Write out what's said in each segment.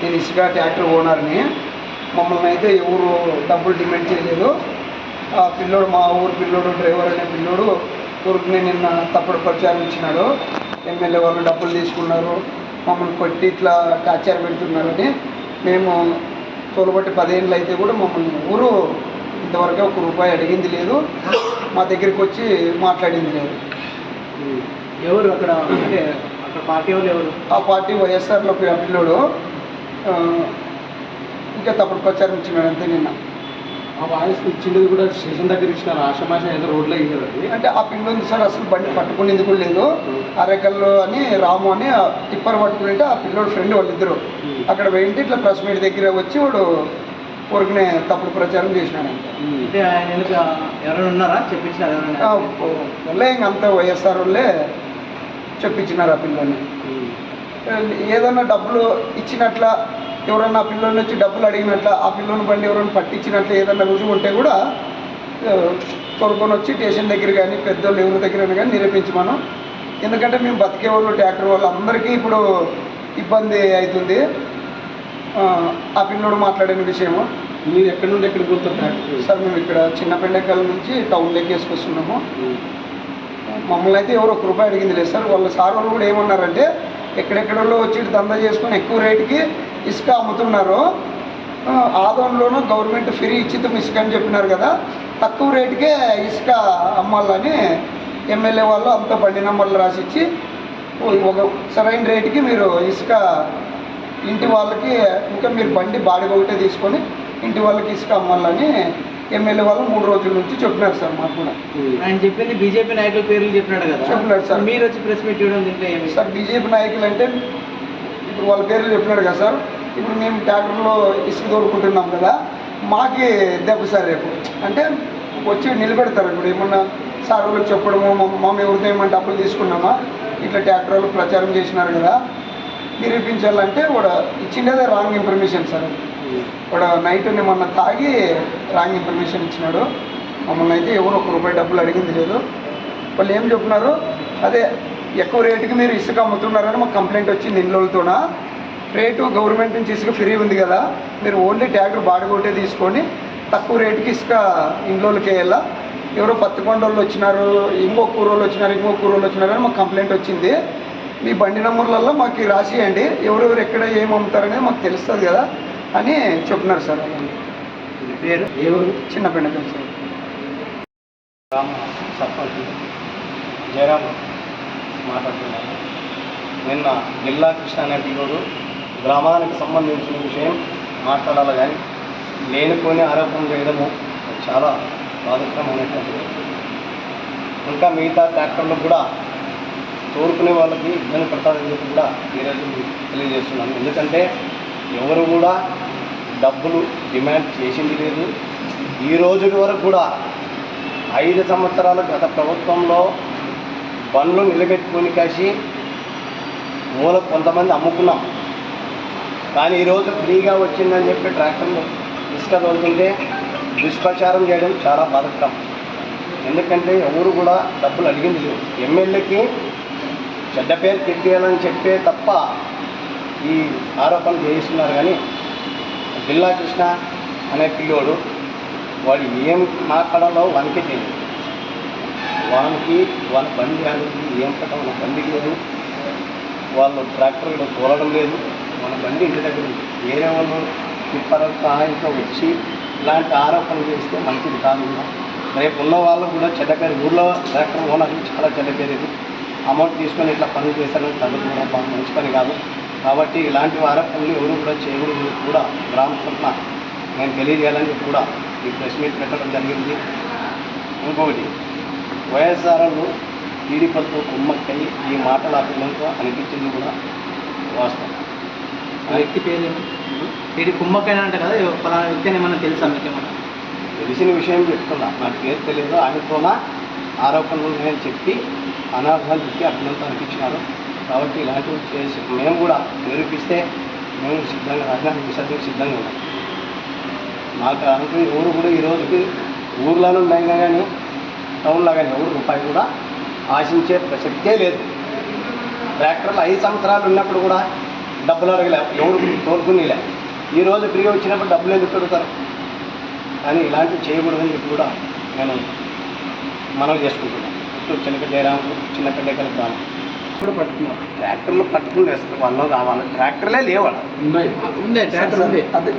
నేను ఇసుక ట్రాక్టర్ ఓనర్ని. మమ్మల్ని అయితే ఎవరు డబ్బులు డిమాండ్ చేయలేదు. ఆ పిల్లోడు మా ఊరు పిల్లోడు డ్రైవర్ అనే పిల్లోడు ఊరికి నిన్న తప్పుడు ప్రచారం ఇచ్చినాడు. ఎమ్మెల్యే వాళ్ళు డబ్బులు తీసుకున్నారు. మమ్మల్ని కొట్టి ఇట్లా టార్చర్ పెడుతున్నారని మేము తోలుబట్టి పదేళ్ళు అయితే కూడా మమ్మల్ని ఊరు ఇంతవరకు ఒక రూపాయి అడిగింది లేదు. మా దగ్గరికి వచ్చి మాట్లాడింది లేదు. ఎవరు అక్కడ? అంటే అక్కడ పార్టీ వాళ్ళు ఎవరు? ఆ పార్టీ వైఎస్ఆర్లో పిల్లోడు ఇంకా తప్పుడు ప్రచారం ఇచ్చినాడు అంతే నిన్న. ఆ వాయిస్ ఇచ్చింది కూడా స్టేషన్ దగ్గర ఇచ్చిన ఆశమాష ఏదో రోడ్లో అది అంటే ఆ పిల్లోని సార్ అసలు బండి పట్టుకునేది కూడా లేదు. అరెకల్లో అని రాము అని ఆ టిప్పర్ పట్టుకుని ఆ పిల్లోడు ఫ్రెండ్ వాళ్ళిద్దరు. అక్కడ పోయింటే ఇట్లా ప్రెస్ మీట్ దగ్గర వచ్చి వాడు ఊరికనే తప్పుడు ప్రచారం చేసినాడు అంటే ఆయన వెనుక ఎవరైనా ఉన్నారా? చెప్పించినారు వాళ్ళే ఇంక అంతా వైఎస్ఆర్ వాళ్ళే చెప్పించినారు ఆ పిల్లోని. ఏదన్నా డబ్బులు ఇచ్చినట్ల ఎవరన్నా పిల్లోని వచ్చి డబ్బులు అడిగినట్ల ఆ పిల్లోని బండి ఎవరైనా పట్టించినట్లు ఏదన్నా రుజువు ఉంటే కూడా ఆ, తోలుకొని వచ్చి స్టేషన్ దగ్గర కానీ పెద్దోళ్ళు ఎవరి దగ్గర కానీ నిరూపించమను. ఎందుకంటే మేము బతికే వాళ్ళు ట్రాక్టర్ వాళ్ళు అందరికీ ఇప్పుడు ఇబ్బంది అవుతుంది. ఆ, పిల్లోడు మాట్లాడిన విషయము. మీరు ఎక్కడి నుండి ఎక్కడికి పోతారు సార్ మేము ఇక్కడ చిన్న పెండకాల నుంచి టౌన్లోకి వేసుకొస్తున్నాము. మమ్మల్ని అయితే ఎవరు ఒక రూపాయి అడిగింది లేదు సార్. వాళ్ళ సార్ వాళ్ళు కూడా ఏమన్నారంటే ఎక్కడెక్కడో వచ్చి ఇటు దందా చేసుకొని ఎక్కువ రేటుకి ఇసుక అమ్ముతున్నారు. ఆదంలోనూ ఆదోన్లోనూ గవర్నమెంట్ ఫ్రీ ఇచ్చితం ఇసుక అని చెప్పినారు కదా తక్కువ రేటుకే ఇసుక అమ్మాలని ఎమ్మెల్యే వాళ్ళు అంత బండి నెంబర్లు రాసిచ్చి ఒక సరైన రేటుకి మీరు ఇసుక ఇంటి వాళ్ళకి ఇంకా మీరు బండి బాడిగ ఒకటే తీసుకొని ఇంటి వాళ్ళకి ఇసుక అమ్మాలని ఎమ్మెల్యే వాళ్ళు మూడు రోజుల నుంచి చెప్పినారు సార్ మాకు కూడా. ఆయన చెప్పింది బీజేపీ నాయకుల పేర్లు చెప్పినాడు కదా. చెప్పినాడు సార్. మీరు వచ్చి ప్రెస్ మీట్ ఇవ్వడం దీంట్లో ఏమి? సార్ బీజేపీ నాయకులు అంటే ఇప్పుడు వాళ్ళ పేర్లు చెప్పినాడు కదా సార్. ఇప్పుడు మేము ట్యాక్టర్లో ఇసుక తోడుకుంటున్నాం కదా మాకి దెబ్బ సార్ రేపు. అంటే వచ్చి నిలబెడతారు ఇప్పుడు ఏమన్నా సార్ వాళ్ళకి చెప్పడము మా- మా ఎవరితో ఏమన్నా డబ్బులు తీసుకున్నామా? ఇట్లా ట్యాక్టర్ వాళ్ళు ప్రచారం చేసినారు కదా. నిరూపించాలంటే కూడా ఇచ్చిండేదే రాంగ్ ఇన్ఫర్మేషన్ సార్ ఇప్పుడు నైట్ మొన్న తాగి రాంగ్ ఇన్ఫర్మేషన్ ఇచ్చినాడు. మమ్మల్ని అయితే ఎవరు ఒక రూపాయి డబ్బులు అడిగింది లేదు. వాళ్ళు ఏం చెప్తున్నారు? అదే ఎక్కువ రేటుకి మీరు ఇసుక అమ్ముతున్నారని మాకు కంప్లైంట్ వచ్చింది ఇండ్లతోన రేటు గవర్నమెంట్ నుంచి ఇసుక ఫ్రీ ఉంది కదా మీరు ఓన్లీ ట్యాక్టర్ బాడగొట్టే తీసుకొని తక్కువ రేటుకి ఇసుక ఇంట్లోకి వేయాలా? ఎవరో పత్తికొండ వాళ్ళు వచ్చినారు ఇంకో కూరోళ్ళు వచ్చినారు ఇంకో కూరోళ్ళు వచ్చినారు అని మాకు కంప్లైంట్ వచ్చింది. మీ బండి నెంబర్లలో మాకు రాసియండి. ఎవరెవరు ఎక్కడ ఏం అమ్ముతారనేది మాకు తెలుస్తుంది కదా. అని చెప్తున్నారు సార్. పేరు? ఎవరు చిన్న పెండకం సార్. గ్రామ సర్పంచ్. జయరామ్ మాట్లాడుతున్నాను. నిన్న జిల్లా కృష్ణ అనే పిల్లోడు గ్రామానికి సంబంధించిన విషయం మాట్లాడాలి కానీ లేనిపోని ఆరోపణ చేయడము చాలా బాధకరమైనటువంటిది ఇంకా మిగతా ట్రాక్టర్లకు కూడా తోడుకునే వాళ్ళకి ఇబ్బంది పడతారని చెప్పి కూడా ఈరోజు తెలియజేస్తున్నాను. ఎందుకంటే ఎవరు కూడా డబ్బులు డిమాండ్ చేసింది లేదు. ఈ రోజు వరకు కూడా ఐదు సంవత్సరాల గత ప్రభుత్వంలో బండ్లు నిలబెట్టుకొని కాసి మూల కొంతమంది అమ్ముకున్నాం. కానీ ఈరోజు ఫ్రీగా వచ్చిందని చెప్పి ట్రాక్టర్లు ఇసుక తోలుతుంటే దుష్ప్రచారం చేయడం చాలా బాధకరం. ఎందుకంటే ఎవరు కూడా డబ్బులు అడిగింది లేదు. ఎమ్మెల్యేకి చెడ్డ పేరు తెప్పియాలని చెప్పే తప్ప ఈ ఆరోపణలు చేయిస్తున్నారు కానీ బిల్లా కృష్ణ అనే పిల్లోడు వాడు ఏం మాట్లాడాలో వానికి తెలియదు. వానికి వాళ్ళ బండి అనేది ఏం కట్టం మన బండి లేదు. వాళ్ళు ట్రాక్టర్ ఇక్కడ తోలడం లేదు. మన బండి ఇంటి దగ్గర ఉంది. వేరే వాళ్ళు తిప్పర సహాయంతో వచ్చి ఇలాంటి ఆరోపణలు చేస్తే మంచిది కాదు రేపు ఉన్న వాళ్ళు కూడా చెడ్డ పేరు ఊళ్ళో ట్రాక్టర్ ఓనర్లు చాలా చెడ్డ పేరు అమౌంట్ తీసుకొని ఇట్లా పనులు చేశారని తగ్గుతున్నారు మంచి పని కాదు. కాబట్టి ఇలాంటి ఆరోపణలు ఎవరు కూడా చేయకూడదు కూడా గ్రామ తరఫున నేను తెలియజేయాలని కూడా ఈ ప్రెస్ మీట్ పెట్టడం జరిగింది. ఇంకొకటి వైఎస్ఆర్లు టీడీపీతో కుమ్మక్కై ఈ మాటలు ఆ పిల్లలతో అనిపించింది కూడా వాస్తవం. ఆ వ్యక్తి పేరు ఇది కుమ్మకైనా అంట కదా ఫలానా వ్యక్తి అని ఏమన్నా తెలుసా మీకు ఏమన్నా? తెలిసిన విషయం చెప్తున్నా నాకు పేరు తెలియదు ఆయనతోన ఆరోపణలు నేను చెప్పి అనార్థాలు చెప్పి పిల్లలతో అనిపించినారు. కాబట్టి ఇలాంటివి చేసి మేము కూడా నిరూపిస్తే మేము సిద్ధంగా రాజధాని విసర్జన సిద్ధంగా ఉన్నాం. మాకు అనుకుని ఎవరు కూడా ఈ రోజుకి ఊర్లలో కానీ టౌన్లో కానీ ఎవరు రూపాయి కూడా ఆశించే ప్రసక్తే లేదు. ట్రాక్టర్లు ఐదు సంవత్సరాలు ఉన్నప్పుడు కూడా డబ్బులు అడగలే ఎవరు తోలుకునిలే ఈ రోజు ఫ్రీగా వచ్చినప్పుడు డబ్బులు ఎందుకు పెడతారు కానీ ఇలాంటివి చేయకూడదని చెప్పి కూడా నేను మనవి చేసుకుంటున్నాను. చుట్టూ రాము జయరాము చిన్న కడ్డేకల ఇప్పుడు పట్టుకున్నాం. ట్రాక్టర్లు పట్టుకుని వేస్తారు వాళ్ళు కావాలి. ట్రాక్టర్లే లేవాడు ఉంది ట్రాక్టర్ ఉంది అదే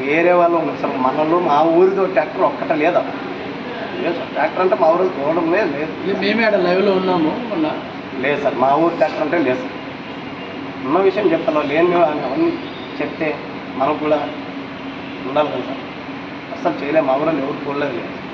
వేరే వాళ్ళు ఉన్నారు అసలు మనలో మా ఊరితో ట్రాక్టర్ ఒక్కట లేదా? సార్ ట్రాక్టర్ అంటే మా ఊరు చూడడం లేదు. మేమే ఆడ లైవ్లో ఉన్నాము. మొన్న. లేదు సార్ మా ఊరు ట్రాక్టర్ అంటే లేదు సార్. ఉన్న విషయం చెప్తాను లేని అవన్నీ చెప్తే మనకు కూడా ఉండాలి కదా సార్. అసలు చేయలేము. మా ఊరిలో ఎవరు చూడలేదు. లేదు